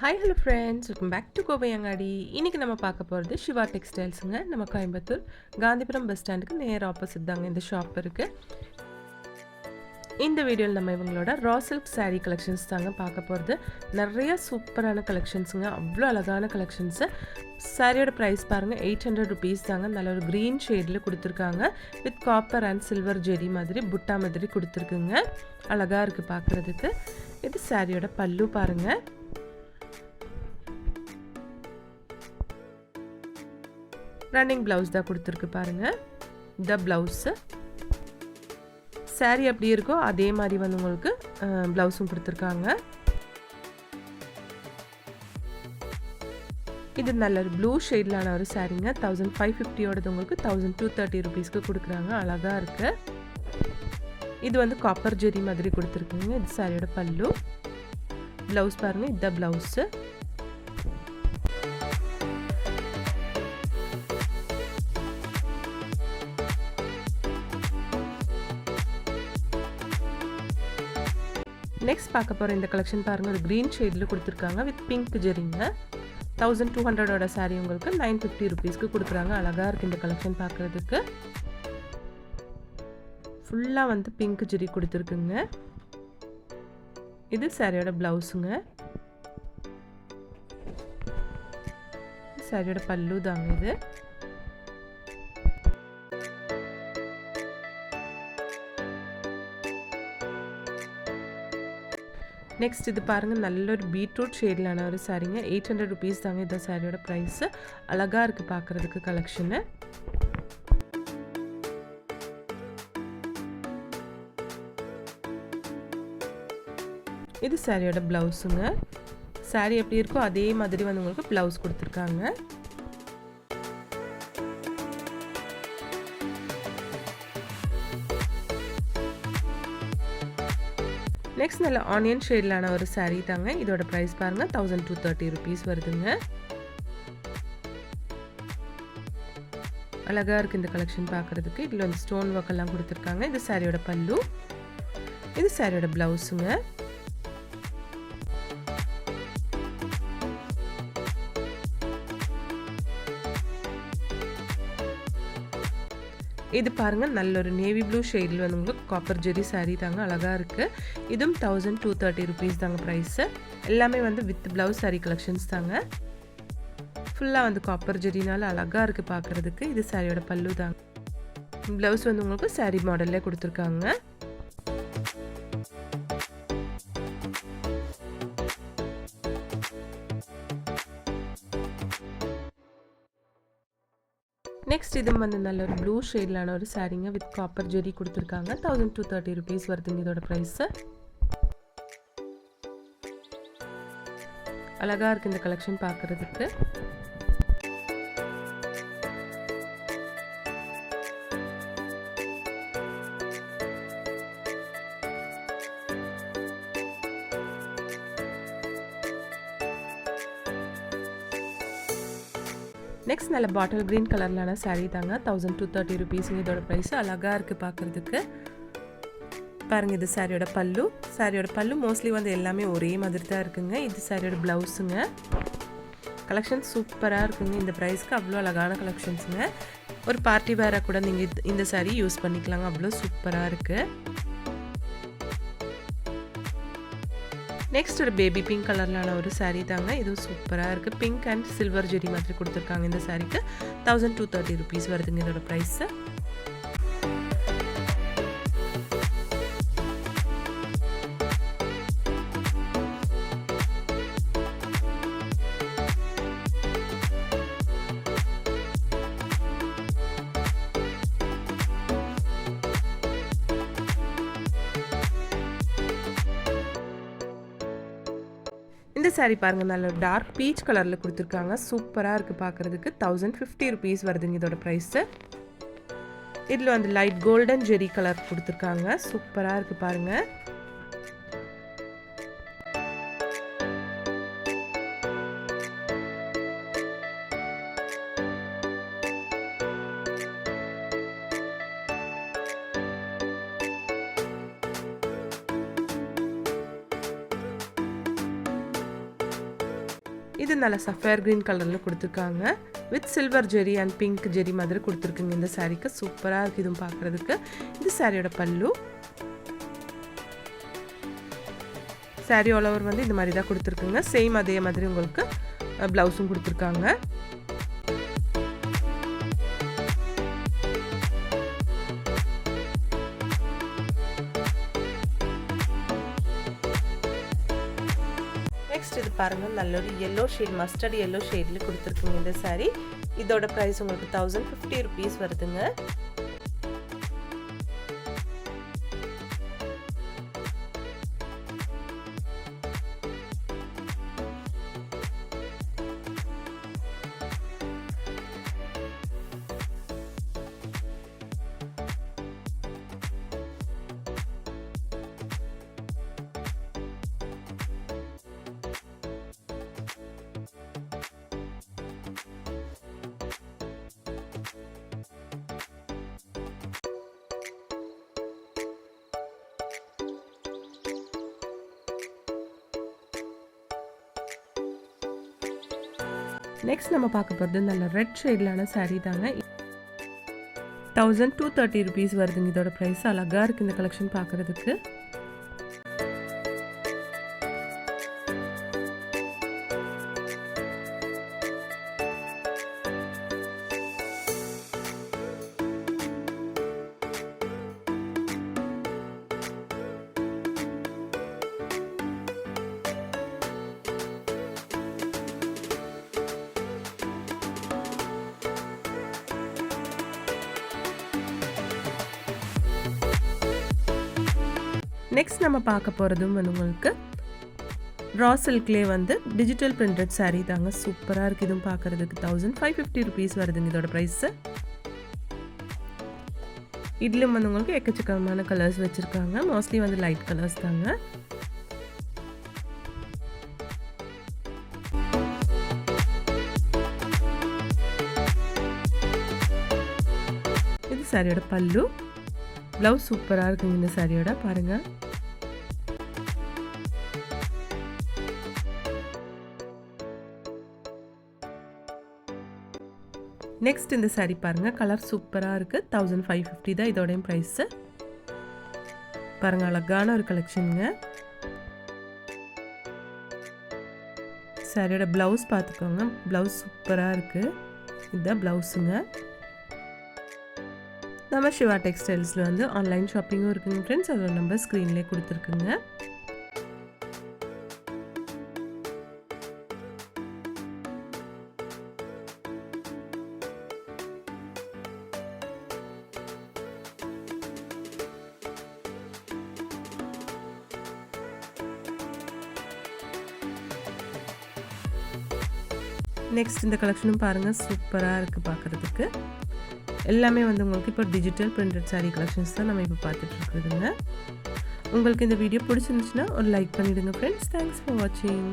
Hi hello friends welcome back to Kovai Angadi இன்றைக்கி நம்ம பார்க்க போகிறது சிவா டெக்ஸ்டைல்ஸுங்க நம்ம கோயம்புத்தூர் காந்திபுரம் பஸ் ஸ்டாண்டுக்கு நேர் ஆப்போசிட் தாங்க இந்த ஷாப் இருக்குது இந்த வீடியோவில் நம்ம இவங்களோட ரா சில்க் சாரீ கலெக்ஷன்ஸ் தாங்க பார்க்க போகிறது நிறைய சூப்பரான கலெக்ஷன்ஸுங்க அவ்வளோ அழகான கலெக்ஷன்ஸு சாரியோட ப்ரைஸ் பாருங்கள் எயிட் ஹண்ட்ரட் ருபீஸ் தாங்க. நல்ல ஒரு க்ரீன் ஷேடில் கொடுத்துருக்காங்க. With copper and silver zari மாதிரி புட்டா மாதிரி கொடுத்துருக்குங்க. அழகாக இருக்குது பார்க்குறதுக்கு. இது சாரியோட பல்லு பாருங்கள் ரன்னிங் ப்ளவுஸ் தான் கொடுத்துருக்கு பாருங்க. இந்த ப்ளவுஸு சாரீ எப்படி இருக்கோ அதே மாதிரி வந்து உங்களுக்கு ப்ளவுஸும் கொடுத்துருக்காங்க. இது நல்ல ஒரு ப்ளூ ஷேட்லான ஒரு சாரீங்க தௌசண்ட் ஃபைவ் ஃபிஃப்டியோடது உங்களுக்கு தௌசண்ட் டூ தேர்ட்டி ருபீஸ்க்கு கொடுக்குறாங்க. அழகாக இருக்குது இது வந்து காப்பர் ஜெரி மாதிரி கொடுத்துருக்குங்க. இது சாரியோட பல்லு. ப்ளவுஸ் பாருங்கள் இதுதான் ப்ளவுஸு நெக்ஸ்ட் பார்க்க போகிற இந்த கலெக்ஷன் பாருங்கள் ஒரு க்ரீன் ஷேடில் கொடுத்துருக்காங்க வித் பிங்க் ஜெரிங்க தௌசண்ட் டூ ஹண்ட்ரடோட சாரீ உங்களுக்கு நைன் ஃபிஃப்டி ருபீஸ்க்கு கொடுக்குறாங்க. அழகாக இருக்குது இந்த கலெக்ஷன் பார்க்குறதுக்கு. ஃபுல்லாக வந்து பிங்க் ஜெரி கொடுத்துருக்குங்க. இது சாரியோட ப்ளவுஸுங்க சாரியோட பல்லு தாங்க இது. நெக்ஸ்ட் இது பாருங்கள் நல்ல ஒரு பீட்ரூட் ஷேடிலான ஒரு சாரீங்க எயிட் ஹண்ட்ரட் ருபீஸ் தாங்க இந்த சாரியோட ப்ரைஸு அழகாக இருக்குது பார்க்குறதுக்கு கலெக்ஷனு இது சாரியோட ப்ளவுஸுங்க சாரீ எப்படி இருக்கோ அதே மாதிரி வந்து உங்களுக்கு ப்ளவுஸ் கொடுத்துருக்காங்க. நெக்ஸ்ட் நல்ல ஆனியன் ஷேட்லான ஒரு சாரீ தாங்க. இதோட ப்ரைஸ் பாருங்கள் தௌசண்ட் டூ தேர்ட்டி ருபீஸ் வருதுங்க. அழகாக இருக்குது இந்த கலெக்ஷன் பார்க்குறதுக்கு இதில் வந்து ஸ்டோன் ஒர்க்கெல்லாம் கொடுத்துருக்காங்க. இது சாரியோட பல்லு. இது சாரியோட ப்ளவுஸுங்க இது பாருங்கள் நல்ல ஒரு நேவி ப்ளூ ஷேடில் வந்து உங்களுக்கு காப்பர் ஜெரி சாரீ தாங்க அழகாக இருக்குது இதுவும் தௌசண்ட் டூ தேர்ட்டி ருபீஸ் தாங்க ப்ரைஸு எல்லாமே வந்து வித் ப்ளவுஸ் சாரீ கலெக்ஷன்ஸ் தாங்க. ஃபுல்லாக வந்து காப்பர் ஜெரினால் அழகாக இருக்குது பார்க்குறதுக்கு இது சாரியோட பல்லு தாங்க. ப்ளவுஸ் வந்து உங்களுக்கு சாரீ மாடல்லே கொடுத்துருக்காங்க. நெக்ஸ்ட் இது வந்து நல்ல ஒரு ப்ளூ ஷேட்லான ஒரு சாரீங்க வித் காப்பர் ஜெரி கொடுத்துருக்காங்க. தௌசண்ட் டூ தேர்ட்டி ருபீஸ் வருதுங்க இதோட ப்ரைஸு அழகாக இருக்குது இந்த கலெக்ஷன் பார்க்குறதுக்கு நெக்ஸ்ட் நல்ல பாட்டில் க்ரீன் கலர்லான சாரீ தாங்க. தௌசண்ட் டூ தேர்ட்டி ருபீஸுங்க இதோட ப்ரைஸ் அழகாக இருக்குது பார்க்குறதுக்கு பாருங்கள் இது சாரியோட பல்லு. சாரியோட பல்லு மோஸ்ட்லி வந்து எல்லாமே ஒரே மாதிரி தான் இருக்குங்க. இது சாரியோட ப்ளவுஸுங்க கலெக்ஷன் சூப்பராக இருக்குங்க. இந்த ப்ரைஸ்க்கு அவ்வளோ அழகான கலெக்ஷன்ஸுங்க ஒரு பார்ட்டி வேராக கூட நீங்கள் இந்த saree யூஸ் பண்ணிக்கலாங்க. அவ்வளோ சூப்பராக இருக்குது நெக்ஸ்ட் ஒரு பேபி பிங்க் கலர்லான ஒரு சாரீ தாங்க. இதுவும் சூப்பராக இருக்குது பிங்க் அண்ட் சில்வர் ஜெரி மாதிரி கொடுத்துருக்காங்க இந்த சாரீக்கு தௌசண்ட் டூ தேர்ட்டி ருபீஸ் வருதுங்க இதோட ப்ரைஸு இந்த பாருங்க நல்ல டார்க் பீச் கலரில் கொடுத்துருக்காங்க. சூப்பராக இருக்குது பார்க்குறதுக்கு தௌசண்ட் ஃபிஃப்டி ருபீஸ் வருதுங்க இதோட ப்ரைஸு இதில் வந்து லைட் கோல்டன் ஜெரி கலர் கொடுத்துருக்காங்க. சூப்பராக இருக்குது பாருங்கள் இது நல்ல சஃபேர் க்ரீன் கலரில் கொடுத்துருக்காங்க. With silver zari and pink zari மாதிரி கொடுத்துருக்குங்க. இந்த சாரீக்கு சூப்பராக இருக்குது இதுவும் பார்க்குறதுக்கு. இது சாரியோட பல்லு. சாரி ஆல் ஓவர் வந்து இந்த மாதிரி தான் கொடுத்துருக்குங்க. சேம் அதே மாதிரி உங்களுக்கு ப்ளவுஸும் கொடுத்துருக்காங்க. நெக்ஸ்ட் இது பாருங்கள் நல்ல ஒரு எல்லோ ஷேட் மஸ்டர்ட் எல்லோ ஷேடில் கொடுத்துருக்குங்க இந்த சாரீ இதோட ப்ரைஸ் உங்களுக்கு தௌசண்ட் ஃபிஃப்டி ருபீஸ் வருதுங்க. நெக்ஸ்ட் நம்ம பார்க்க போகிறது நல்ல ரெட் ஷேட்லான சாரீ தாங்க. தௌசண்ட் டூ தேர்ட்டி ருபீஸ் வருதுங்க. இதோட ப்ரைஸ் அழகாக இருக்குது இந்த கலெக்ஷன் பார்க்குறதுக்கு. நெக்ஸ்ட் நம்ம பார்க்க போகிறதும் வந்து உங்களுக்கு ரா சில்க்லேயே வந்து டிஜிட்டல் பிரிண்டட் சாரீ தாங்க சூப்பராக இருக்குது இதுவும் பார்க்குறதுக்கு தௌசண்ட் ஃபைவ் ஃபிஃப்டி ருபீஸ் வருதுங்க இதோட ப்ரைஸு இதிலும் வந்து உங்களுக்கு எக்கச்சக்கமான கலர்ஸ் வச்சுருக்காங்க. மோஸ்ட்லி வந்து லைட் கலர்ஸ் தாங்க. இது சாரியோட பல்லு. ப்ளவுஸ் சூப்பராக இருக்குங்க இந்த சாரியோட பாருங்கள் நெக்ஸ்ட் இந்த சாரீ பாருங்கள் கலர் சூப்பராக இருக்குது தௌசண்ட் ஃபைவ் ஃபிஃப்டி தான் இதோடையும் ப்ரைஸு பாருங்கள் அழகான ஒரு கலெக்ஷனுங்க சாரியோட ப்ளவுஸ் பார்த்துக்கோங்க. ப்ளவுஸ் சூப்பராக இருக்குது இதுதான் ப்ளவுஸுங்க நம்ம சிவா டெக்ஸ்டைல்ஸில் வந்து ஆன்லைன் ஷாப்பிங்கும் இருக்குங்க ஃப்ரெண்ட்ஸ் அதோட நம்பர் ஸ்க்ரீன்லேயே கொடுத்துருக்குங்க. நெக்ஸ்ட் இந்த கலெக்ஷனும் பாருங்கள் சூப்பராக இருக்குது பார்க்குறதுக்கு எல்லாமே வந்து உங்களுக்கு இப்போ டிஜிட்டல் பிரிண்டட் சாரீ கலெக்ஷன்ஸ் தான் நம்ம இப்போ பார்த்துட்ருக்குதுங்க உங்களுக்கு இந்த வீடியோ பிடிச்சிருந்துச்சுன்னா ஒரு லைக் பண்ணிவிடுங்க ஃப்ரெண்ட்ஸ் தேங்க்ஸ் ஃபார் வாட்சிங்